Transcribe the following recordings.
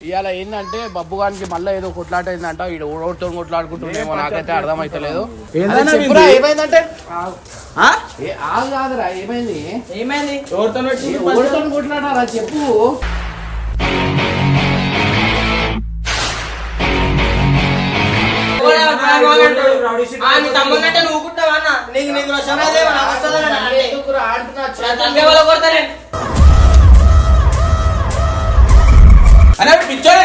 ఇవాళ ఏంటంటే బబ్బు గానికి మళ్ళీ ఏదో కొట్లాట అయిందంట ఈడ ఓడతో కొట్లాడుకుంటుండేమో నాకైతే అర్థమైతలేదు. చెప్పురా? ఏమైందంటే? ఆగు కాదురా ఏమైంది? ఏమైంది? ఓడితో కొట్లాడారా చెప్పు. నువ్వు కుట్టావా అన్న? నీకు నీకు అరే పిచ్చోడే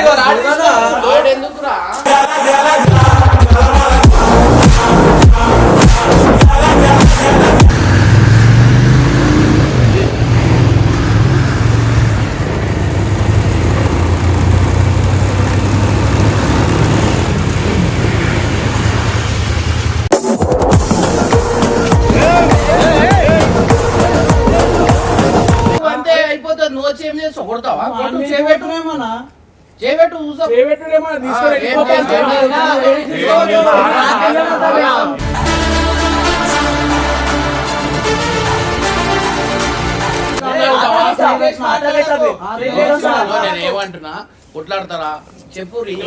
కొట్లాడతారా చెప్పు ring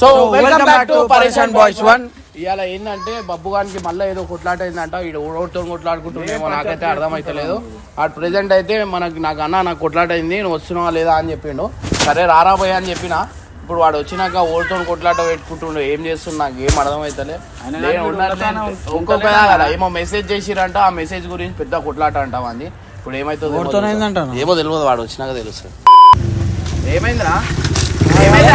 so welcome back to Pareshan boys one ఇవాళ ఏంటంటే బబ్బుగానికి మళ్ళీ ఏదో కొట్లాట అయిందంట ఈడ ఓడతో కొట్లాడుకుంటుండేమో నాకైతే అర్థమైతలేదు. అట్ ప్రెసెంట్ అయితే మనకి నాకు అన్న నాకు కొట్లాట అయింది నువ్వు వస్తున్నావా లేదా అని చెప్పిండు. సరే రారా పోయా అని చెప్పిన. ఇప్పుడు వాడు వచ్చినాక ఓడితో కొట్లాట పెట్టుకుంటుండే ఏం చేస్తుండు నాకు ఏం ఉన్నట్లే ఇంకొక ఏమో మెసేజ్ చేసిరంట ఆ మెసేజ్ గురించి పెద్ద కొట్లాట అంటాం అంది. ఇప్పుడు ఏమైతుందో? ఏమో తెలియదు వాడు వచ్చినాక తెలుస్తుంది ఏమైందిరా? ఏమైంది?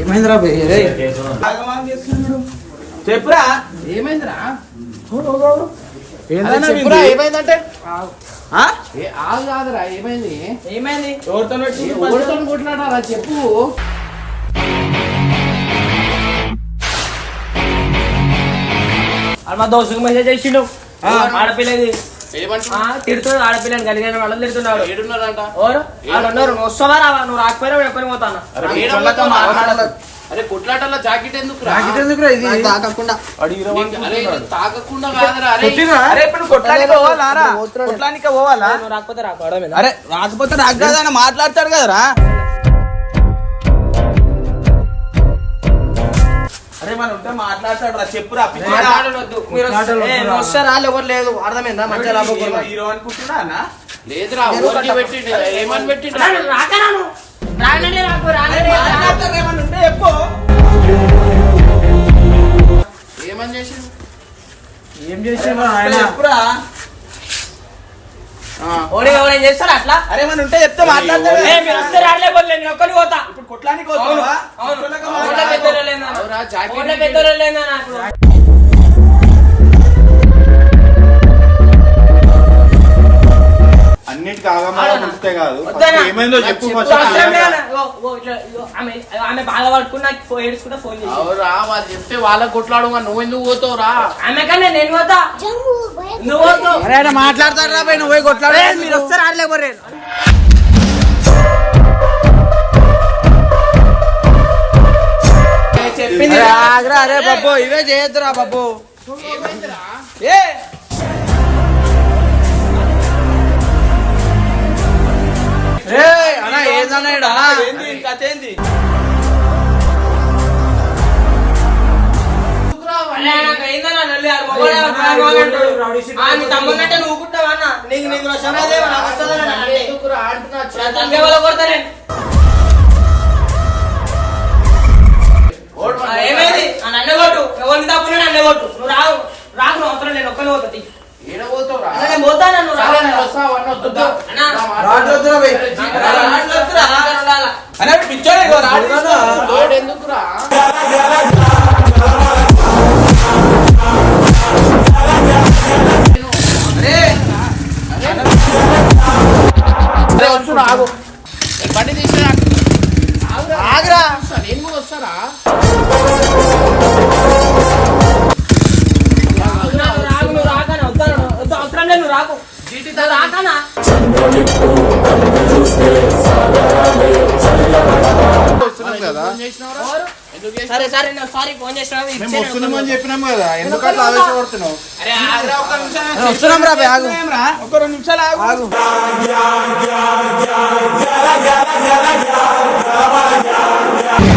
ఏమైందిరా. చెప్పురా. ఏమైందిరా? చెప్పురా? ఏమైందంటే? ఆగు. కాదురా ఏమైంది? ఏమైంది? ఎవరితో ఓడితో కొట్లాడారా చెప్పు. అది మా దోస్తుకు మెసేజ్ చేసిండు. ఆ. ఆడపిల్లది. తిడుతుంది ఆడపిల్లని కలిగిన వాళ్ళని తిడుతున్నాడు. ఏడున్నారంట వస్తావా రావా నువ్వు రాకపోయినా ఎక్కడికి పోతాను. అరే కొట్లాటలో జాకెట్ ఎందుకు నాకు ఇదెందుకురా ఇది? తాకకుండా. అరే తాకకుండా కాదురా. అరే ఇప్పుడు కొట్లానికి పోవాలా? కొట్లానికి పోవాలా? నువ్వు రాకపోతే రాకపోవడమే అరే రాకపోతే కదా ఆయన మాట్లాడతాడు కదరా? అరే మన ఉంటే మాట్లాడతాడు రా చెప్పురా మాట్లాడొద్దు. మీరు ఏ, నువ్వు వస్తే రాళ్ళు ఎవరు లేదు అర్థమైందా మంచిగా హీరో అనుకుంటున్నా అన్న? లేదురా ఊరికి పెట్టిండు ఏమని పెట్టిండు రాకరాను రానండి రాకు రానండి మాట్లాడతాడు ఏమన్నా ఉంటే చెప్పు. ఏమని చేసిండు? ఏం చేసాను చెప్పురా. ఆ, ఓడి ఎవరైనా చేస్తారా అట్లా? అరే మన ఉంటే చెప్తే మాట్లాడతాడు మీరు వస్తే రాలే పోలే నేను ఒక్కడిని పోతా. ఇప్పుడు కొట్లానికి పోతావా? పెద్దోళ్ళు పెద్దోళ్ళు అన్నిటికీ అవునా? ఉంటే కాదు. ఏమైందో చెప్పు ఆమె ఆమె బాగా ఏడుచుకుంటా ఫోన్ చేసి అవురా వాళ్ళు చెప్తే వాళ్ళ కొట్లాడు నువ్వు ఎందుకు పోతావురా ఆమె కన్నా నేను పోతా. నువ్వు పోతావు. మాట్లాడతాడు రా నువ్వు పోయి కొట్లాడు. మీరు వస్తే చెప్పింది. ఇవే చేయొద్దురా బాబు. ఏ నీకు రోషం అదే నాకు వస్తుందన్న నల్లి. ఎందుకురా అంటున్నా నా తండ్రి వాళ్ళ కొడతా నేను. ఓడు ఆ, ఏమైంది? నన్నే కొట్టు. ఎవరిని తప్పున్నా నన్నే కొట్టు. నువ్వు రావు. రాకు నువ్వు అవసరం నేను ఒక్కనే పోతుంది పిచ్చోడే ఎందుకు చేసినావు? సరే ఫోన్ చేసినా మేము వస్తున్నామని చెప్పినాం కదా ఎందుకు అట్లా ఆవేశపడుతున్నావు అరే ఆగ్రా ఒక్క నిమిషం వస్తున్నాం రా బై, ఆగు ఒక రెండు నిమిషాలు ఆగు ఆగు ఏడరా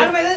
ఏమైంది?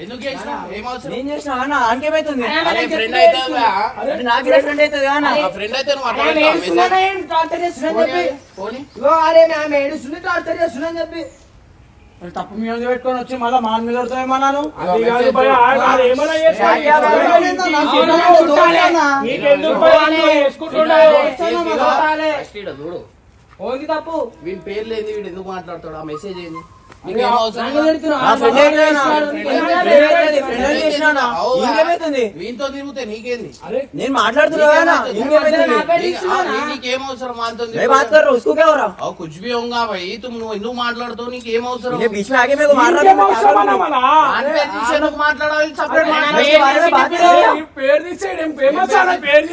ఎందుకు? ఏం అవసరం? చేసినా అన్న ఆనకేమైతుంది అరే ఫ్రెండ్ అయితే నాకు ఫ్రెండ్ అవుతుంది కానీ ఆ ఫ్రెండ్ అయితే నువ్వు అట్లా పెడతావా? మెసేజ్? పోనీ. తప్పు మీద పెట్టుకొని వచ్చి మళ్ళీ మాన్ మీద పెడతామన్నాను తప్పు? వీని పేర్లు ఏంది? వీడు ఎందుకు మాట్లాడతాడు? ఆ మెసేజ్ ఏంది? వీంతో తిరిగితే నీకేంది? నేను మాట్లాడుతున్నా నీకేం అవసరం? మాతో కుछ भी होगा भाई तुम ఎందుకు మాట్లాడుతావు? నీకు ఏం అవసరం మాట్లాడాలి? పేరు తీసాడు పేరు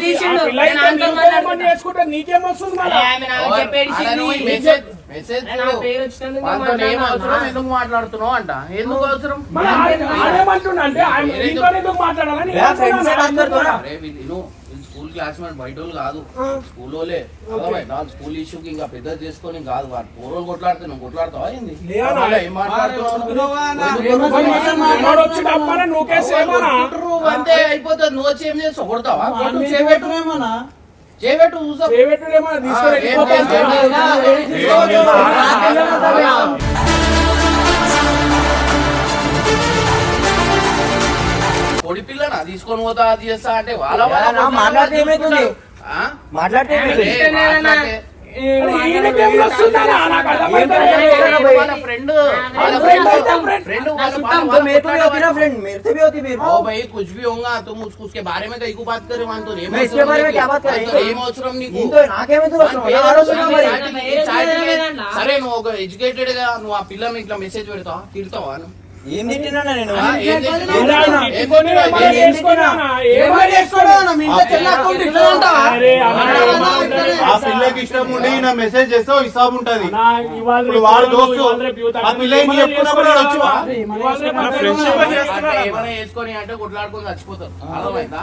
తీసి చేసుకుంటే నీకేం వస్తుంది ఎందుకు మాట్లాడుతున్నావు అంట. ఎందుకు అవసరం? స్కూల్ క్లాస్మేట్ బయట వాళ్ళు కాదు. స్కూల్ వాళ్ళే? వాళ్ళు స్కూల్ ఇష్యూకి ఇంకా పెద్ద చేసుకొని కాదు. వాడు పూర్వం కొట్లాడితే నువ్వు కొట్లాడతావా ఏంది? ఏం మాట్లాడుతున్నావు? అంతే అయిపోతుంది నువ్వు వచ్చి ఏం చేస్తావు? కొడతావా? కొట్టు చేపెట్టు చేపెట్టు చూసావు చేయబెట్టుడేమో తీసుకొని పిల్లనా? తీసుకొని పోతా అది చేస్తా అంటే వాళ్ళ నా మాట్లాడితే ఏమైతుంది? మాట్లాడితే भाई कुछ भी होगा तुम उसको उसके बारे में कहीं को बात करे मान तो मैं इसके बारे में क्या बात कर సరే నువ్వు ఒక ఎడ్యుకేటెడ్గా నువ్వు ఆ పిల్ల ఇట్లా మెసేజ్ పెడతావా తిడతావా నువ్వు ఏం తిట్టినా నేను? ఆ, పిల్లకి ఇష్టం ఉండి నా మెసేజ్ చేస్తే హిసాబ్ ఉంటది. వాడు దోస్తు. ఆ పిల్ల చెప్పుకున్నప్పుడు వచ్చి చేసుకొని అంటే కొట్లాడుకొని చచ్చిపోతారు. అర్థమైందా?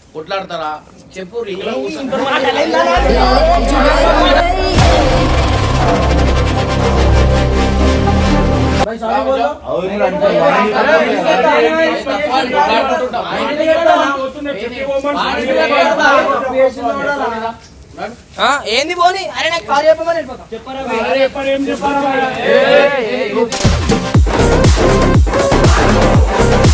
కొట్లాడతారా చెప్పు ఏంది పోని అరే నాకు కార్యక్రమం చెప్పారా చెప్పరా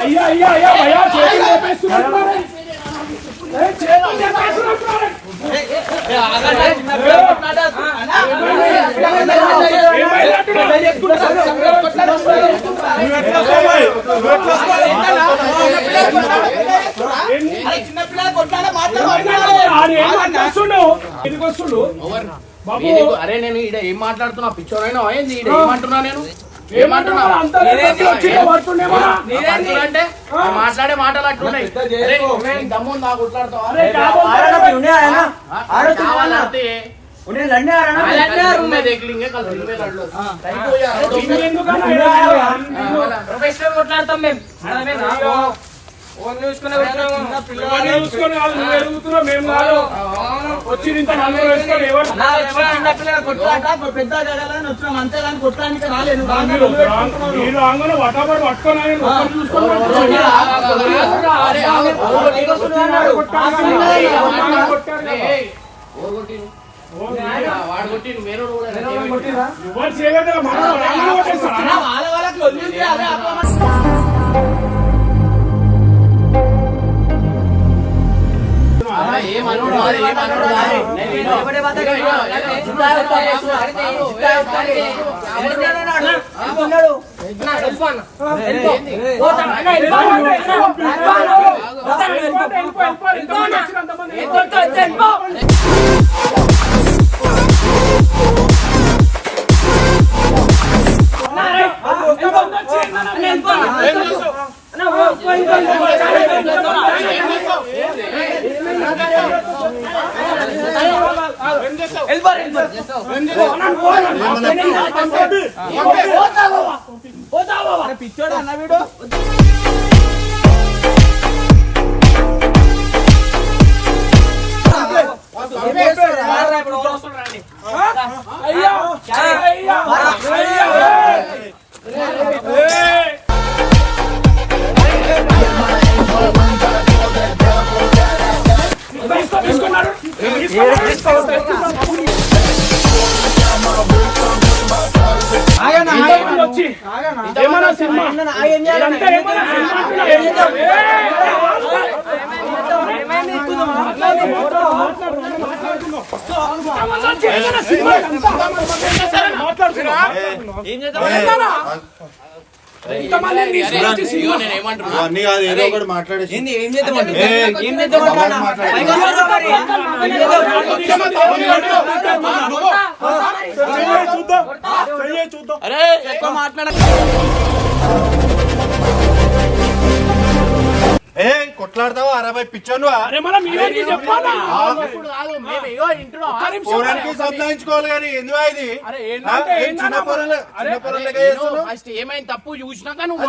అయ్యా అయ్యా అయ్యా చేతులు లేపేస్తున్నారు మరి. చేతులు లేపేస్తున్నారు మరి. అరే నేను ఈడ ఏం మాట్లాడుతున్నా? పిచ్చోనైనా ఏంది ఈడ ఏమంటున్నా నేను? ఏమంటున్నా అంతా లేపేసి వచ్చి పడుతుండేమో. పడుతున్నా అంటే ఆ మాట్లాడే మాటలు అట్లున్నాయి అరే, నీకు దమ్ము ఉందా కొట్లాడతావా అరే కాబోతా आ रहा ना उन्हें आया ना ఆ? आ रहा तुम కావాలంటే उन्हें लड़ने आ रहा ना कल दिन में देख लेंगे कल दिन में लड़ लो थैंक यू यार నిన్ను ఎందుకన్నా పెద్ద జగలని వచ్చినాం అంతేగాని కొట్టడానికి రాలేదు. మీరు రాంగనే వటాబడి పట్టుకొని ఆయన ఒకరు వెళ్ళిపో, ఏయ్! ఇగో సినిమా నేను ఏమంటున్నా ఏం చేద్దాం అరే ఎక్కువ మాట్లాడ ఏ కొట్లాడతావా? అరవై పిచ్చోను పోరానికి సంపాదించుకోవాలి కానీ ఎందుకు ఇది? చిన్న అరే, చిన్న? ఫస్ట్ ఏమైంది తప్పు చూసినాక నువ్వు.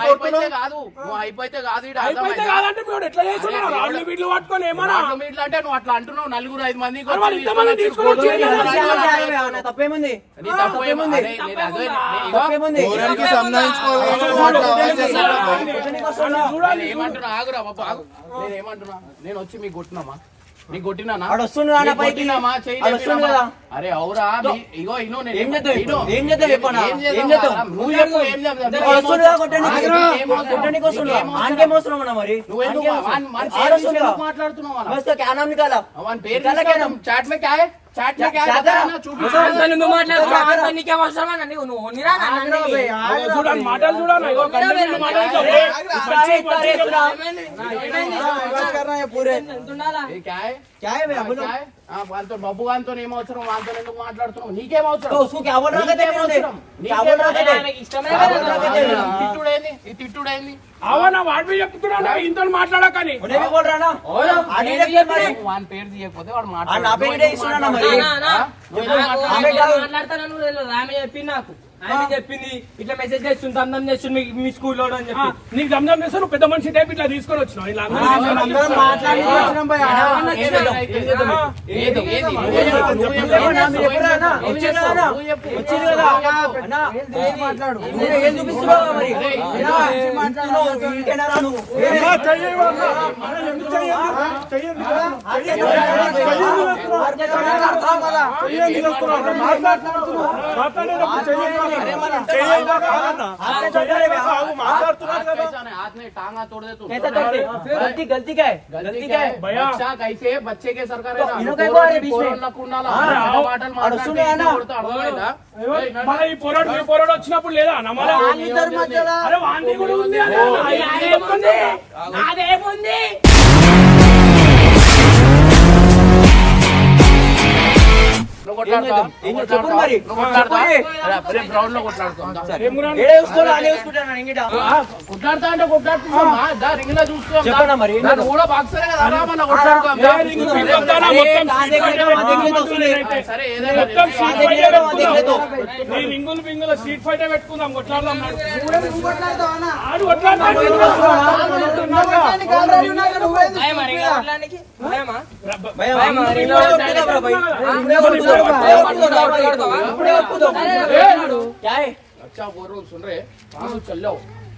అయిపోతే కాదు. నువ్వు అయిపోతే కాదు అంటే నువ్వు అట్లా అంటున్నావు. నలుగురు ఐదు మంది? తప్పేముంది? తప్పేముంది? పోరానికి ఏమంటున్నా? ఆగురా బాబు ఆగు. నేను ఏమంటున్నా? నేను వచ్చి మీకు కొట్టినామా? నీకు కొట్టినానా? కొట్టినామా? చేయలేదా అరే అవురా ఇగో ఇనో నేను ఏం చేద్దాం ఏం చేద్దాం చెప్పనా ఏం చేద్దాం? నువ్వు చెప్పు ఏం చేద్దాం? కొట్టండి కోసం ఆనకే మోసం ఉన్నా మరి? నువ్వు ఎందుకు మాట్లాడుతున్నావు మస్తు క్యానం నికాలా వాన్ పేరు చాట్ మే క్యా హై చూడండి మాటలు చూడండి మాటలు వాళ్ళతో బబ్బు వాళ్ళతో ఏం వాళ్ళతో ఎందుకు మాట్లాడుతున్నావు? నీకేం తిట్టుడైంది? అవునా వాడి చెప్తున్నా ఇంతో మాట్లాడకని. వాని పేరు తీయకపోతే వాడు మాట్లాడుతున్నా నాకు. ఆమె చెప్పింది ఇట్లా మెసేజ్ చేస్తుంది అందం చేస్తుంది మీ- మీ స్కూల్లో అని చెప్పి నీకు దమ్దం చేస్తే నువ్వు పెద్ద మనిషి టైప్ ఇట్లా తీసుకొని వచ్చినావు ఇలా. మాట్లాడి వచ్చినాం భయ్యా. ఏం చేద్దాం? ఏం చేద్దాం? ఏది? ఏది? నువ్వు ఏం చెప్పు, చేద్దాం? నువ్వు చెప్పు, చెప్పు. నా మీరు ఎప్పుడు రానా? ఏం వచ్చింది చేస్తావు? కదా? నువ్వు చెప్పు. వచ్చింది కదా? అన్నా, మాట్లాడు నువ్వు ఏం చూపిస్తున్నావు మరి అన్నా, మాట్లాడుతున్నావు ఇంకేనా రా నువ్వు कैसा नहीं, हाथ में टांगा तोड़ दे तू कैसा करते गलती गलती क्या है गलती क्या है भैया। बच्चा कैसे बच्चे के सरकार है ना इन्हों क्या हुआ है बीच में? పోరడు నాకు ఉండాలా? हाँ, పెద్ద आओ, మాటలు और మాట్లాడితే सुनो ఇంట్లో ना। కొడితే అర్థమైందా? ఏయ్, నడు. మన ఈ పోరాడు ఈ పోరాడు వచ్చినప్పుడు లేదా నమ్మలా అరే వాంతి కూడా ఉంది అరే, అదేముంది? అదేముంది కొట్లాడతా అంటే కొట్లాడుతున్నాం దా రింగ్లో చూసుకో. చెప్పనా మరి, కూడా బాక్సరే కదా రా మన కొట్లాడుకోం దా. ఏ రింగ్ పీకొద్దానా? అరే, మొత్తం నా స్ట్రీట్ దగ్గర ఫైటర్ మా దగ్గర పెట్టుకుందాం వస్తుంది. అయితే. సరే ఏదైనా రింగులు పింగుల స్ట్రీట్ ఫైటర్ పెట్టుకుందాం. కొట్లాడదాం. ఆడు కొట్లాడతాడు. अच्छा बोल रहा हूँ सुन रहे चल जाओ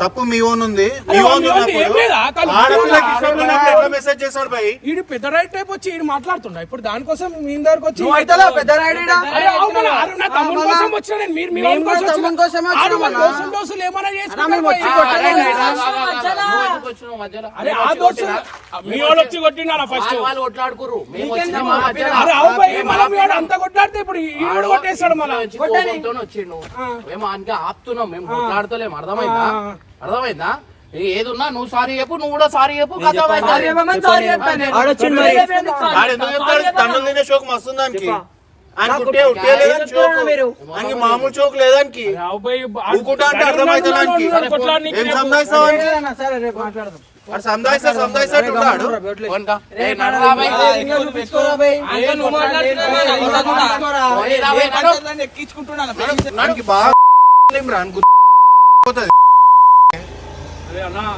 తప్పు మీ ఓన్ ఉంది. మీ ఓన్ మెసేజ్ చేస్తాడు భయ్ ఈడు పెద్ద రైట్ టైప్ వచ్చి ఈడు మాట్లాడుతుండ? ఇప్పుడు దానికోసం మీ దగ్గరకు వచ్చి అవుతావా పెద్ద నా తమ్ముడు కోసం వచ్చిన నేను? మీరు మీ కోసం. ఆడు ఏమైనా చేసుకుంటారు. అరే ఆ మీ వచ్చి ఫస్ట్ వాళ్ళు కొట్లాడుకురు మేము అరే అవు మీ వాడు అంతా కొట్లాడితే ఇప్పుడు ఈడు కొట్టేస్తాడు ఆపుతున్నాం మేము కొట్లాడుతలేము అర్థమైందా? అర్థమైందా? ఏదున్నా నువ్వు సారీ చెప్పు నువ్వు కూడా సారీ చెప్పు కథ సారీ చెప్పమని సారీ చెప్పాను నేను. ఆడొచ్చిండు మరి. ఆడు ఎందుకు చెప్తాడు తన్నులు తినే షోక్ మస్తు దానికి? ఆయనకి మామూలు షోక్ లేదానికి అంటే ఏం సందాయిస్తా సందాయిస్తాడు ఉన్నాడు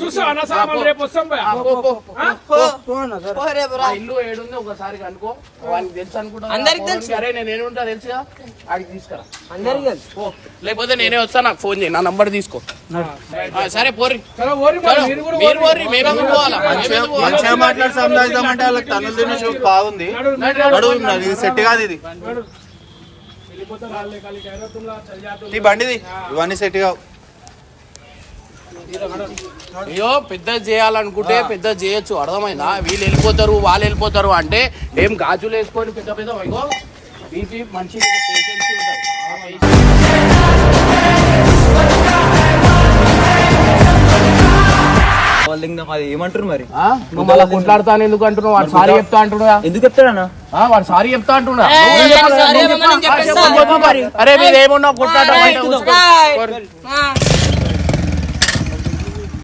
చూసా అన్న సార్. రేపు వస్తాం ఇల్లు ఏడుంది ఒకసారి కనుకో వానికి తెలుసు అనుకుంటా. అందరికి తెలుసు. అరే నేను ఏడుంటా తెలుసుగా? ఆడికి తీసుకురా. అందరికీ తెలుసు. పో. లేకపోతే నేనే వస్తా నాకు ఫోన్ చేయి. నా నంబర్ తీసుకో. సరే పోరి సరే ఓరి మరి పోరి పోవాలా? మంచిగా మాట్లాడి వాళ్ళకి తనులు తిన్న బాగుంది. ఇది సెట్ కాదు ఇది. బండిది ఇవన్నీ సెట్ కావు అయ్యో పెద్ద చేయాలనుకుంటే పెద్ద చేయొచ్చు. అర్థమైందా? వీళ్ళు వెళ్ళిపోతారు వాళ్ళు వెళ్ళిపోతారు అంటే ఏం గాజులు వేసుకొని పెద్ద పెద్ద ఇగో బీపీ మంచి పేషెన్స్ ఏమంటారు మరి? ఆ? నువ్వు మళ్ళీ కొట్లాడుతాను ఎందుకు అంటున్నావు? వాడు సారీ చెప్తా అంటున్నా. ఎందుకు చెప్తాడన్నా ఆ, వాడు సారీ చెప్తా అంటున్నా. అరే మీదేమున్నా కొట్లాట